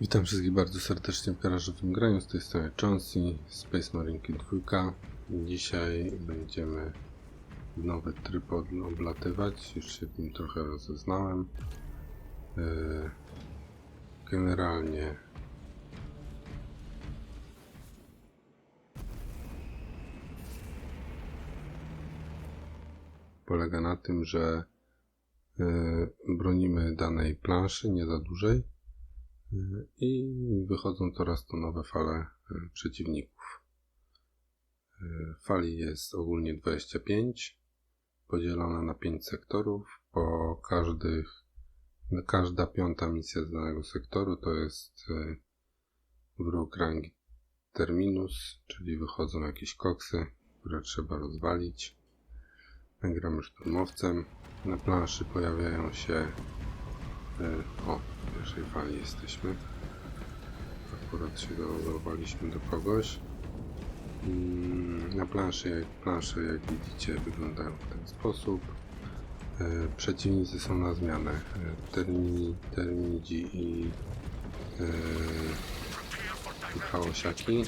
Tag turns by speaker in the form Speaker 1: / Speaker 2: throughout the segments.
Speaker 1: Witam wszystkich bardzo serdecznie w garażowym graniu. Z tej strony Chauncey, Space Marinki 2. Dzisiaj będziemy nowy tryb oblatywać. Już się tym trochę rozeznałem. Yy, Generalnie polega na tym, że yy, bronimy danej planszy, nie za dużej i wychodzą coraz to nowe fale e, przeciwników. E, Fali jest ogólnie 25, podzielone na 5 sektorów. Po każdych, każda piąta misja z danego sektoru to jest wróg rangi terminus, czyli wychodzą jakieś koksy, które trzeba rozwalić. My gramy szturmowcem. Na planszy pojawiają się E, O, w pierwszej fali jesteśmy. Akurat się doładowaliśmy do kogoś. Mm, Na planszy, jak, plansze, jak widzicie, wyglądają w ten sposób. E, Przeciwnicy są na zmianę. E, Termini, termidzi i, e, i chaosiaki.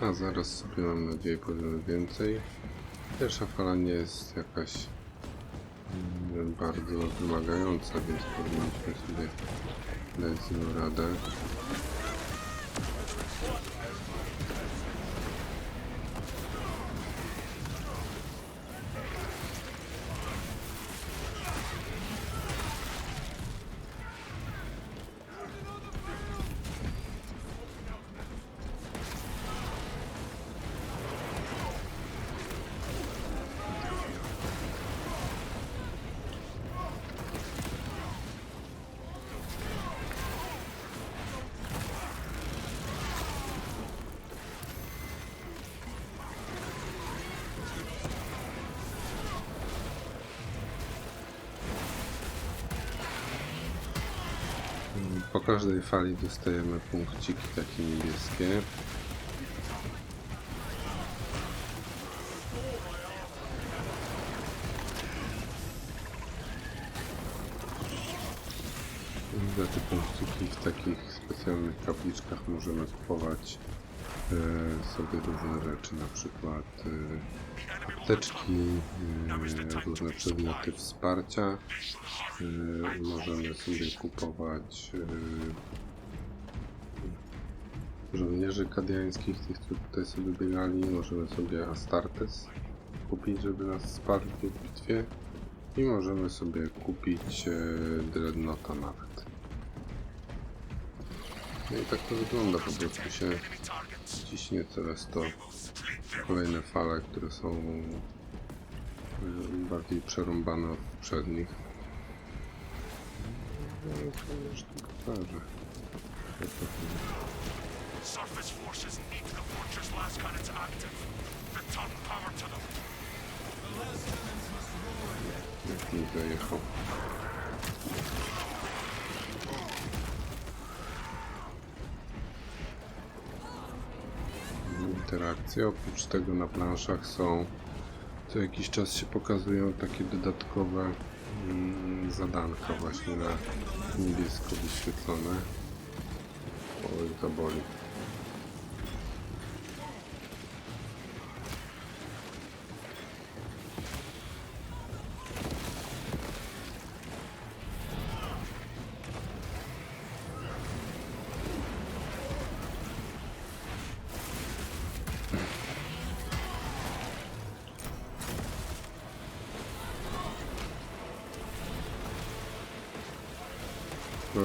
Speaker 1: A zaraz sobie mam nadzieję powiemy więcej. Pierwsza fala nie jest jakaś bardzo wymagająca, więc powinniśmy sobie dać z radę. Po każdej fali dostajemy punkciki takie niebieskie. I Za te punkciki w takich specjalnych kapliczkach możemy kupować e, sobie różne rzeczy, na przykład e, apteczki, e, różne przedmioty wsparcia. E, możemy sobie kupować e, żołnierzy kadiańskich, tych, którzy tutaj sobie biegali. Możemy sobie Astartes kupić, żeby nas wsparł w bitwie. I możemy sobie kupić e, Dreadnoughta nawet. No i tak to wygląda, po prostu się ciśnie coraz to kolejne fale, które są bardziej przerąbane od poprzednich. No, to już to tu-
Speaker 2: Surface forces need the fortress Lascon is active. Return power to them.
Speaker 1: Jak mi zajechał. Interakcje. Oprócz tego na planszach są co jakiś czas się pokazują takie dodatkowe mm, zadanka właśnie na niebiesko wyświetlone. Oj, to boli.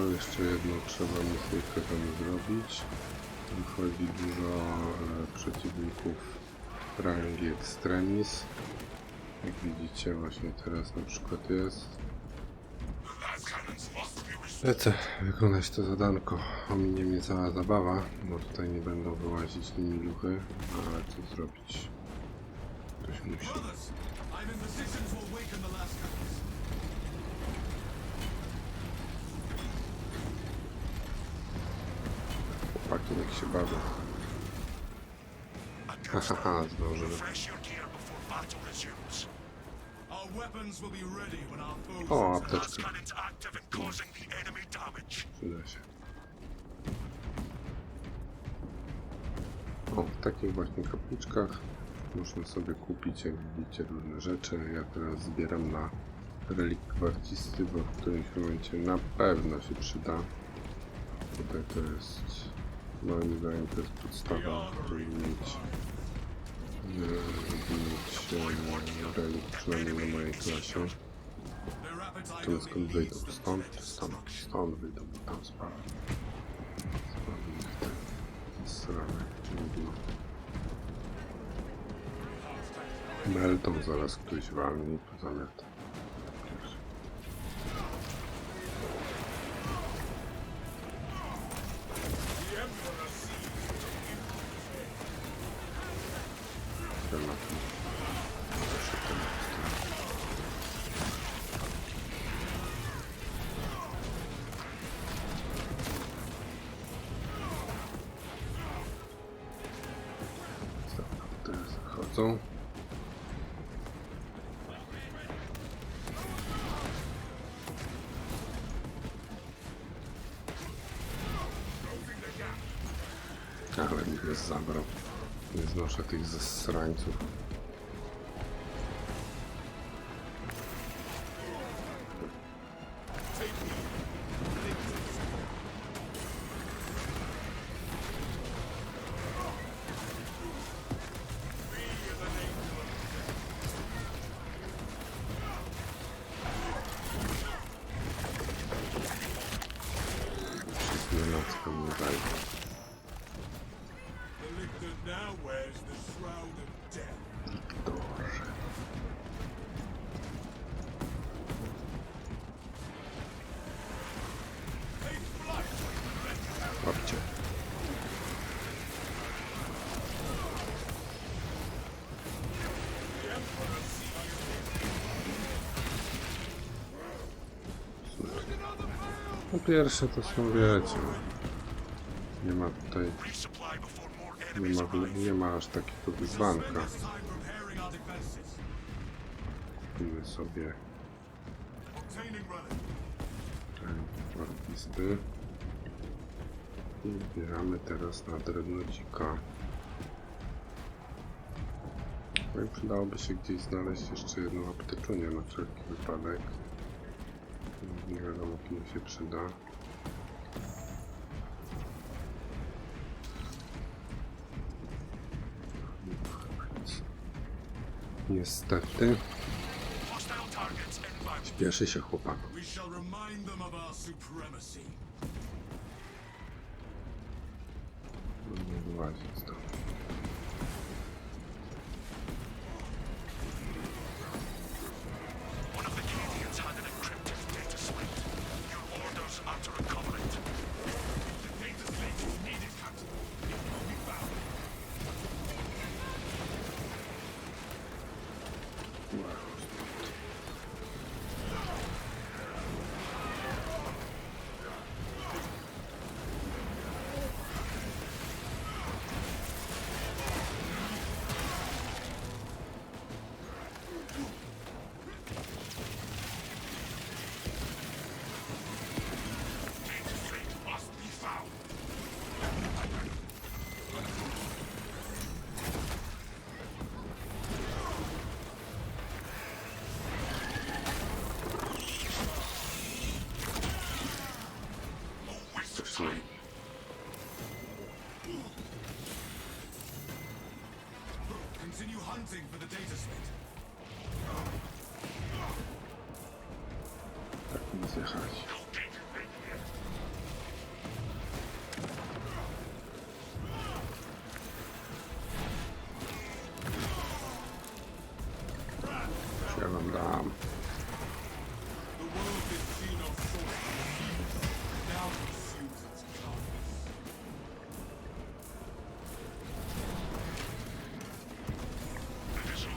Speaker 1: Jeszcze jedną trzeba misję tam zrobić. Wychodzi dużo e, przeciwników rangi Extremis. Jak widzicie właśnie teraz na przykład jest. Lecę wykonać to zadanko. Ominie mnie cała zabawa, bo tutaj nie będą wyłazić nimi duchy, ale co zrobić? Ktoś musi.
Speaker 3: Ready when our foes
Speaker 1: O, apteczka. Przyda się. O, w takich właśnie kapliczkach można sobie kupić, jak widzicie, różne rzeczy. Ja teraz zbieram na relikt gwardzisty, bo w którymś momencie na pewno się przyda. Tutaj to jest, moim zdaniem, to jest podstawa, żeby mieć, żeby mieć relikt, przynajmniej na mojej klasie.
Speaker 3: Will
Speaker 1: skąd wyjdą? Stąd? Stąd, stąd wyjdą, bo tam spadł. Spadł ich ten sranek, czyli Melton zaraz ktoś walnie i zachodzą. Ale go zabrał. Nie znoszę tych zasrańców. Pierwsze to są wiecie. Nie ma tutaj, nie ma, nie ma aż takiego wyzwanka. Kupimy sobie ten artisty. I zbieramy teraz na drewnocika. No i przydałoby się gdzieś znaleźć jeszcze jedną apteczunię na wszelki wypadek. Nie wiadomo kim się przyda. Niestety, śpieszy się chłopak.
Speaker 3: Supremacy.
Speaker 1: Nie wyłazić stąd.
Speaker 3: Continue hunting for the data slate.
Speaker 1: Tak nie zjechać.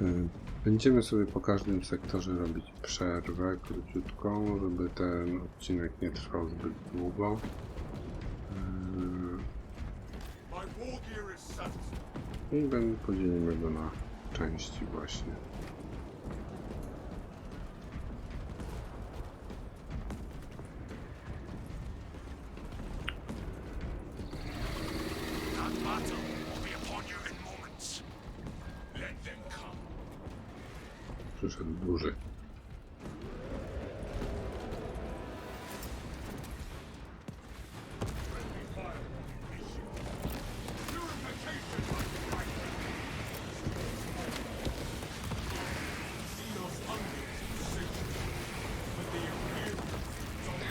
Speaker 1: Y, Będziemy sobie po każdym sektorze robić przerwę króciutką, żeby ten odcinek nie trwał zbyt długo. Y. I podzielimy go na części właśnie.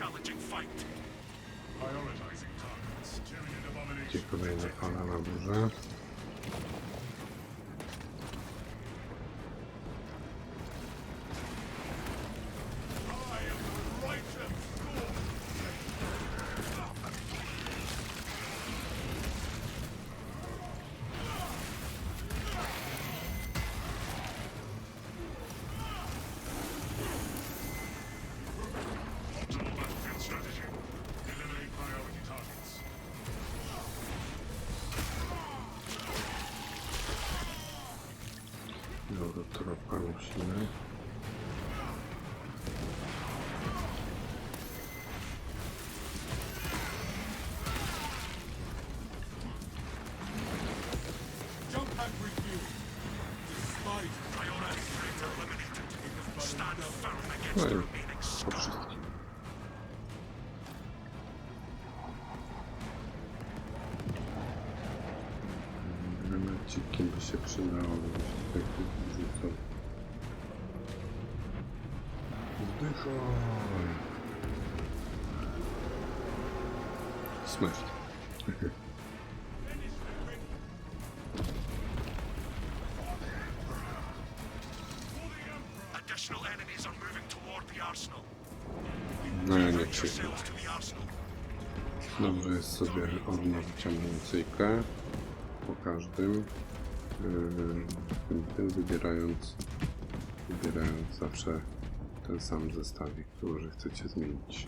Speaker 2: challenging fight. Prioritizing targets. Tyrion
Speaker 1: Gdzie
Speaker 2: abomination.
Speaker 1: kolejna fala na górze.
Speaker 2: Firm against
Speaker 1: No
Speaker 2: the
Speaker 1: i
Speaker 2: remaining
Speaker 1: po
Speaker 2: scum.
Speaker 1: wszystkim. Granaciki by się przydało, tutaj ktoś wrzucał. Zdychaj! Smash.
Speaker 2: Additional enemies are moving toward the arsenal.
Speaker 1: No ja nie
Speaker 2: arsenal.
Speaker 1: Dobrze jest sobie odnowić amunicyjkę po każdym. Yy, tym, wybierając, wybierając zawsze ten sam zestawik, który chcecie zmienić.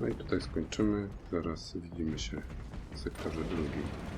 Speaker 1: No i tutaj skończymy. Zaraz widzimy się w sektorze drugim.